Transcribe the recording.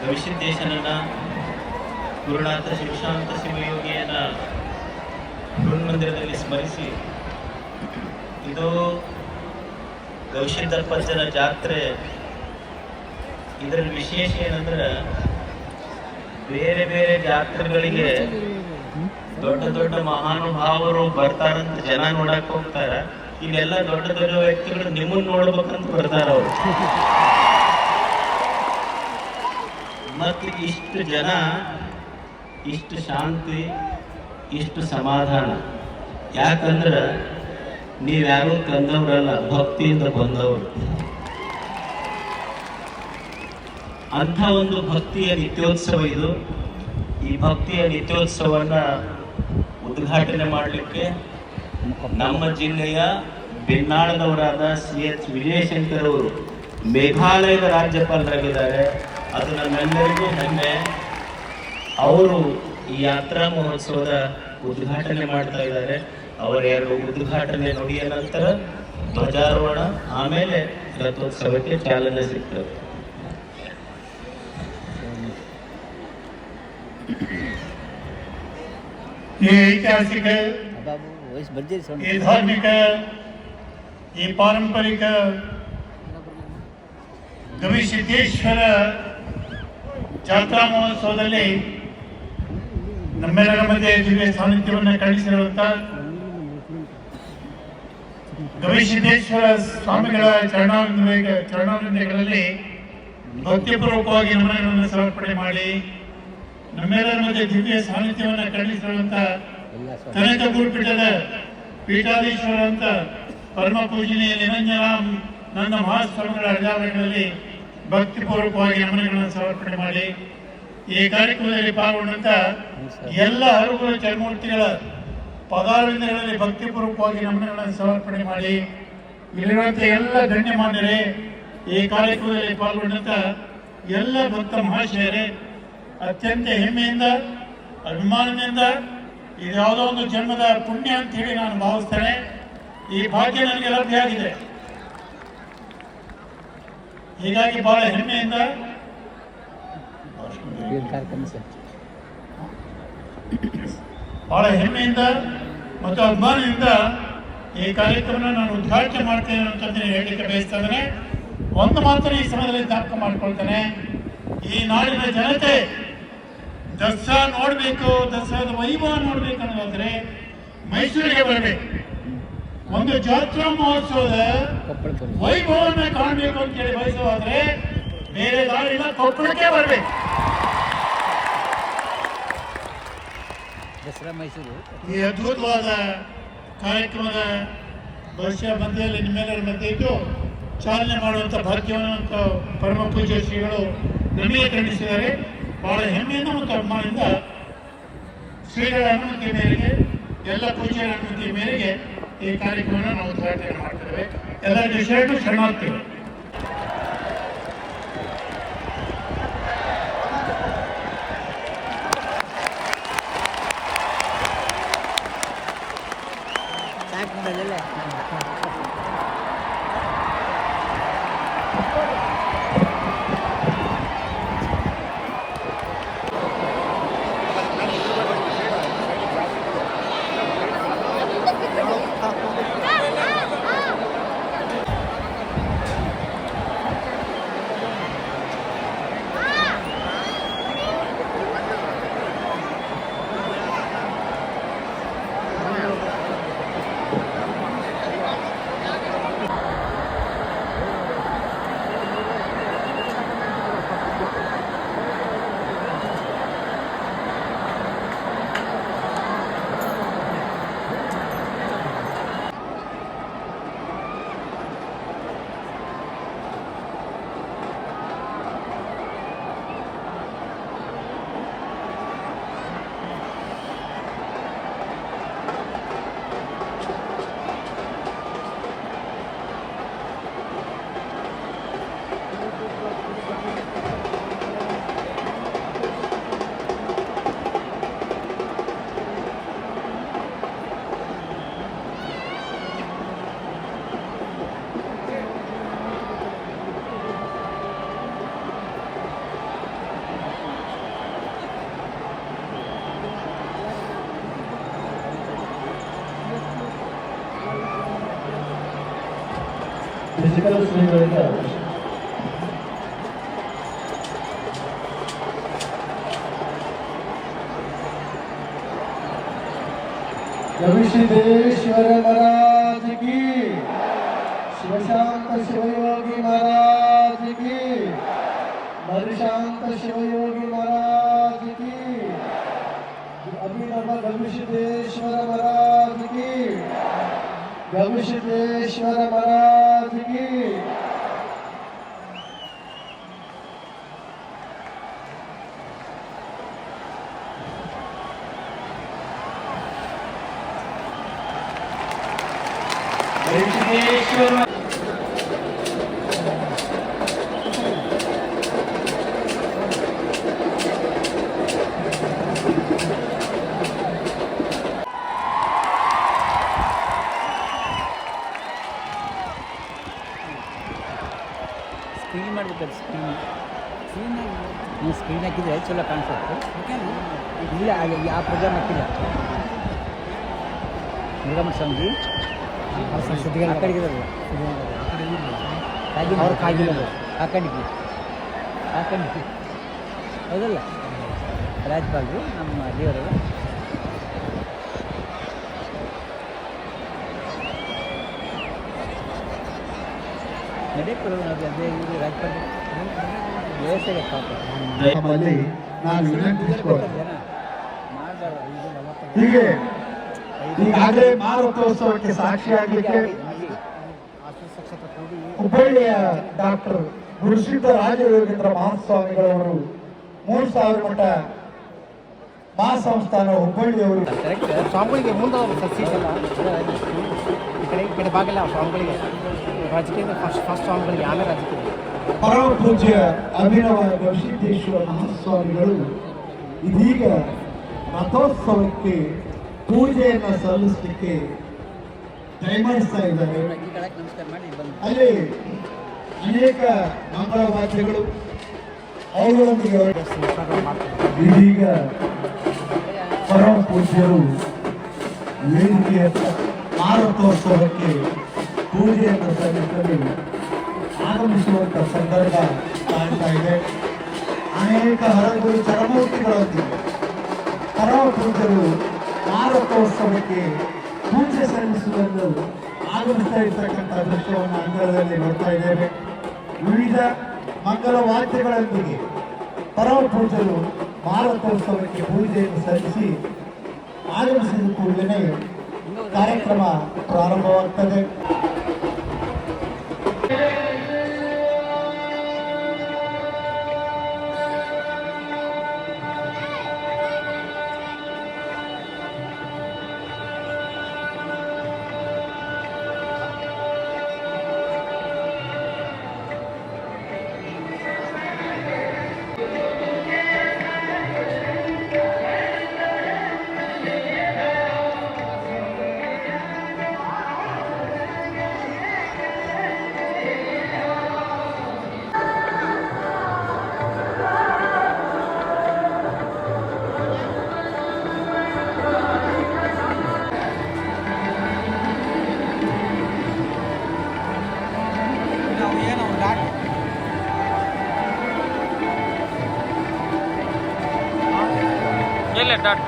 ಗವಿಸಿದ್ದೇಶನನ್ನ ಗುರುನಾಥ ಶಿವಶಾಂತ ಶಿವಯೋಗಿಯನ್ನ ಮಂದಿರದಲ್ಲಿ ಸ್ಮರಿಸಿ, ಇದು ಗವಿಸಿದ್ದಪ್ಪಜ್ಜನ ಜಾತ್ರೆ. ಇದರ ವಿಶೇಷ ಏನಂದ್ರೆ ಬೇರೆ ಬೇರೆ ಜಾತ್ರೆಗಳಿಗೆ ದೊಡ್ಡ ದೊಡ್ಡ ಮಹಾನುಭಾವರು ಬರ್ತಾರಂತ ಜನ ನೋಡಕ್ ಹೋಗ್ತಾರ. ಇಲ್ಲೆಲ್ಲ ದೊಡ್ಡ ದೊಡ್ಡ ವ್ಯಕ್ತಿಗಳು ನಿಮ್ಮನ್ನ ನೋಡ್ಬೇಕಂತ ಬರ್ತಾರ ಅವ್ರು ಮತ್ತು ಇಷ್ಟು ಜನ, ಇಷ್ಟು ಶಾಂತಿ, ಇಷ್ಟು ಸಮಾಧಾನ. ಯಾಕಂದ್ರೆ ನೀವ್ಯಾರು ತಂದವರಲ್ಲ ಭಕ್ತಿಯಿಂದ ಬಂದವರು. ಅಂಥ ಒಂದು ಭಕ್ತಿಯ ನಿತ್ಯೋತ್ಸವ ಇದು. ಈ ಭಕ್ತಿಯ ನಿತ್ಯೋತ್ಸವನ್ನ ಉದ್ಘಾಟನೆ ಮಾಡಲಿಕ್ಕೆ ನಮ್ಮ ಜಿಲ್ಲೆಯ ಬೆನ್ನಾಳದವರಾದ ಸಿ ಎಚ್ ವಿಜಯಶಂಕರ್ ಅವರು ಮೇಘಾಲಯದ ರಾಜ್ಯಪಾಲರಾಗಿದ್ದಾರೆ. ಅದು ನಮ್ಮೆಲ್ಲರಿಗೂ ಹೆಮ್ಮೆ ಅವರು ಈ ಯಾತ್ರಾ ಮಹೋತ್ಸವದ ಉದ್ಘಾಟನೆ ಮಾಡ್ತಾ ಇದ್ದಾರೆ. ಅವರ ಎರಡು ಉದ್ಘಾಟನೆ ನುಡಿಯ ನಂತರ ಧ್ವಜಾರೋಹಣ, ಆಮೇಲೆ ರಥೋತ್ಸವಕ್ಕೆ ಚಾಲನೆ ಸಿಗ್ತದೆ. ಈ ಐತಿಹಾಸಿಕ, ಈ ಧಾರ್ಮಿಕ, ಈ ಪಾರಂಪರಿಕ ಗವಿಸಿದ್ದೇಶ್ವರ ಜಾತ್ರಾ ಮಹೋತ್ಸವದಲ್ಲಿ ನಮ್ಮೆಲ್ಲರ ಮಧ್ಯೆ ದಿವ್ಯ ಸಾನ್ನಿಧ್ಯವನ್ನು ಕಳಿಸಿರುವಂತ ಗವಿಸಿದ್ದೇಶ್ವರ ಸ್ವಾಮಿಗಳ ಚರಣಾನಂದ ಚರಣಾನಂದಗಳಲ್ಲಿ ಭಕ್ತಿಪೂರ್ವಕವಾಗಿ ನಮನಗಳನ್ನು ಸಮರ್ಪಣೆ ಮಾಡಿ ನಮ್ಮೆಲ್ಲರ ಮಧ್ಯೆ ದಿವ್ಯ ಸಾನ್ನಿಧ್ಯವನ್ನು ಕಳಿಸಿರುವಂತ ಕನಕ ಗುರುಪೀಠದ ಪೀಠಾಧೀಶ್ವರ ಅಂತ ಪರಮ ಪೂಜನೀಯ ನನ್ನ ಮಹಾಸ್ವಾಮಿಗಳ ಅರ್ಜಾವಣೆಗಳಲ್ಲಿ ಭಕ್ತಿಪೂರ್ವಕವಾಗಿ ನಮನಗಳನ್ನು ಸಮರ್ಪಣೆ ಮಾಡಿ ಈ ಕಾರ್ಯಕ್ರಮದಲ್ಲಿ ಪಾಲ್ಗೊಂಡಂತ ಎಲ್ಲ ಹರುಗುಲ ಚರ್ಮೂರ್ತಿಗಳ ಪದಾರ್ಥಗಳಲ್ಲಿ ಭಕ್ತಿಪೂರ್ವಕವಾಗಿ ನಮನಗಳನ್ನು ಸಮರ್ಪಣೆ ಮಾಡಿ ಇಲ್ಲಿರುವಂತಹ ಎಲ್ಲ ಗಣ್ಯಮಾನ್ಯರೇ ಈ ಕಾರ್ಯಕ್ರಮದಲ್ಲಿ ಪಾಲ್ಗೊಂಡಂತ ಎಲ್ಲ ಭಕ್ತ ಮಹಾಶಯರೇ, ಅತ್ಯಂತ ಹೆಮ್ಮೆಯಿಂದ, ಅಭಿಮಾನದಿಂದ ಇದು ಯಾವುದೋ ಒಂದು ಜನ್ಮದ ಪುಣ್ಯ ಅಂತ ಹೇಳಿ ನಾನು ಭಾವಿಸ್ತೇನೆ. ಈ ಭಾಗ್ಯ ನನಗೆ ಲಭ್ಯ ಹೀಗಾಗಿ ಬಹಳ ಹೆಮ್ಮೆಯಿಂದ ಬಹಳ ಹೆಮ್ಮೆಯಿಂದ ಮತ್ತು ಅಭಿಮಾನದಿಂದ ಈ ಕಾರ್ಯಕ್ರಮ ನಾನು ಉದ್ಘಾಟನೆ ಮಾಡ್ತೇನೆ ಅಂತಂದು ಹೇಳಲಿಕ್ಕೆ ಬಯಸ್ತಾ ಒಂದು ಮಾತ್ರ ಈ ಸಮಯದಲ್ಲಿ ಜ್ಞಾಪಕ ಮಾಡ್ಕೊಳ್ತೇನೆ. ಈ ನಾಡಿನ ಜನತೆ ದಸರಾ ನೋಡಬೇಕು, ದಸರಾದ ವೈಭವ ನೋಡಬೇಕು ಅನ್ನೋದಾದ್ರೆ ಮೈಸೂರಿಗೆ ಬರಬೇಕು. ಒಂದು ಜಾತ್ರಾ ಮಹೋತ್ಸವದ ವೈಭವನ ಕಾಣಬೇಕು ಅಂತ ಹೇಳಿ ಬಯಸುವಾದ್ರೆ ಬೇರೆ ದಾರಿ ಇಲ್ಲ ಕೊಪ್ಪಳಕ್ಕೆ ಬರಬೇಕು. ದಸರಾ ಮೈಸೂರು. ಈ ಅದ್ಭುತವಾದ ಕಾರ್ಯಕ್ರಮದ ವರ್ಷ ಮಧ್ಯದಲ್ಲಿ ನಿಮ್ಮೆಲ್ಲರ ಮಧ್ಯೆ ಇದ್ದು ಚಾಲನೆ ಮಾಡುವಂಥ ಭಾಗ್ಯವನ್ನು ಪರಮ ಪೂಜೆ ಶ್ರೀಗಳು ನಮಗೆ ಖಂಡಿಸಿದ್ದಾರೆ ಬಹಳ ಹೆಮ್ಮೆಯಿಂದ ಮತ್ತು ಅಭಿಮಾನದಿಂದ ಶ್ರೀಗಳ ಅನುಮತಿ ಮೇರೆಗೆ ಎಲ್ಲ ಪೂಜೆಯ ಅನುಮತಿ ಮೇರೆಗೆ ಈ ಕಾರ್ಯಕ್ರಮ ನಾವು ಉದ್ಘಾಟನೆ ಮಾಡ್ತೇವೆ. ಎಲ್ಲ ಶರಣು ಶರಣಾರ್ಥಿಗಳು. ಸಾಕು फिजिकल वेगवेगळ्या रविश्री देवेश्वर महाराज की. शिवशांत शिवयोगी महाराज की. मधुशांत शिवयोगी महाराज महाराज 경기 LCD 시원한 ಸ್ಕ್ರೀನ್ ನೀವು ಸ್ಕ್ರೀನ್ ಹಾಕಿದ್ರೆ ಚಲೋ ಕಾಣಿಸುತ್ತೆ. ಇಲ್ಲ ಆ ಪ್ರೋಗ್ರಾಮ್ ಹಾಕಿಲ್ಲ. ಮುರುಗಮ್ಮ ಸ್ವಾಮಿ ಆ ಕಡೆಗೆ ಇರೋದು ಅವ್ರು ಕಾಗಿಲ್ಲ ಹಾಕೊಂಡಿದ್ವಿ ಹಾಕೊಂಡಿದ್ವಿ ಹೌದಲ್ಲ? ರಾಜ್ಪಾಲ್ರು ನಮ್ಮ ದೇವರಲ್ಲ ನಾನು ಹೀಗೆ ಈಗಾಗಲೇ ಮಾರುತೋತ್ಸವಕ್ಕೆ ಸಾಕ್ಷಿಯಾಗಲಿಕ್ಕೆ ಹುಬ್ಬಳ್ಳಿಯ ಡಾಕ್ಟರ್ ಗುರುಸಿದ್ಧ ರಾಜಯೋಗೇಂದ್ರ ಮಹಾಸ್ವಾಮಿಗಳವರು ಮೂರು ಸಾವಿರ ಮಠ ಮಹಾಸಂಸ್ಥಾನ ಹುಬ್ಬಳ್ಳಿಯವರು. ಸ್ವಾಮಿಗಳಿಗೆ ಮುಂದೆ ಸರ್ ಸೀಟ್ ಎಲ್ಲ ಈ ಕಡೆ ಈ ಕಡೆ ಬಾಗಿಲ್ಲ ಸ್ವಾಮಿಗಳಿಗೆ. ರಾಜಕೀಯದ ಫಸ್ಟ್ ಫಸ್ಟ್ ಸ್ವಾಮಿಗಳಿಗೆ ಆಮೇಲೆ ರಾಜಕೀಯ? ಪರಮ ಪೂಜ್ಯ ಅಭಿನವ ಗವಿಸಿದ್ದೇಶ್ವರ ಮಹಾಸ್ವಾಮಿಗಳು ಇದೀಗ ರಥೋತ್ಸವಕ್ಕೆ ಪೂಜೆಯನ್ನು ಸಲ್ಲಿಸಲಿಕ್ಕೆ ದಯಮಾಡಿಸ್ತಾ ಇದ್ದಾರೆ. ಅಲ್ಲಿ ಅನೇಕ ಮಂಗಳ ವಾದ್ಯಗಳು ಅವುಗಳೊಂದಿಗೆ ಇದೀಗ ಪರಮ ಪೂಜ್ಯರು ವೇದಿಕೆಯ ಮಾರುತೋತ್ಸವಕ್ಕೆ ಪೂಜೆಯನ್ನು ಸಲ್ಲಿಸಲು ಆಗಮಿಸುವಂತ ಸಂದರ್ಭ ಕಾಣ್ತಾ ಇದೆ. ಅನೇಕ ಹರಗುರು ಚರಮೂರ್ತಿಗಳೊಂದಿಗೆ ಪರಮ ಪೂಜ್ಯರು ಮಾರುತೋತ್ಸವಕ್ಕೆ ಪೂಜೆ ಸಲ್ಲಿಸುವಲು ಆಗಮಿಸ್ತಾ ಇರ್ತಕ್ಕಂಥ ದೃಶ್ಯವನ್ನು ಅಂಗಳದಲ್ಲಿ ನೋಡ್ತಾ ಇದ್ದೇವೆ. ವಿವಿಧ ಮಂಗಲ ವಾದ್ಯಗಳೊಂದಿಗೆ ಪರಮ ಪೂಜರು ಮಾರುತೋತ್ಸವಕ್ಕೆ ಪೂಜೆಯನ್ನು ಸಲ್ಲಿಸಿ ಆಗಮಿಸಿದ ಕೂಡಲೇ ಕಾರ್ಯಕ್ರಮ ಪ್ರಾರಂಭವಾಗ್ತದೆ. ಇಲ್ಲ ಡಾಟ್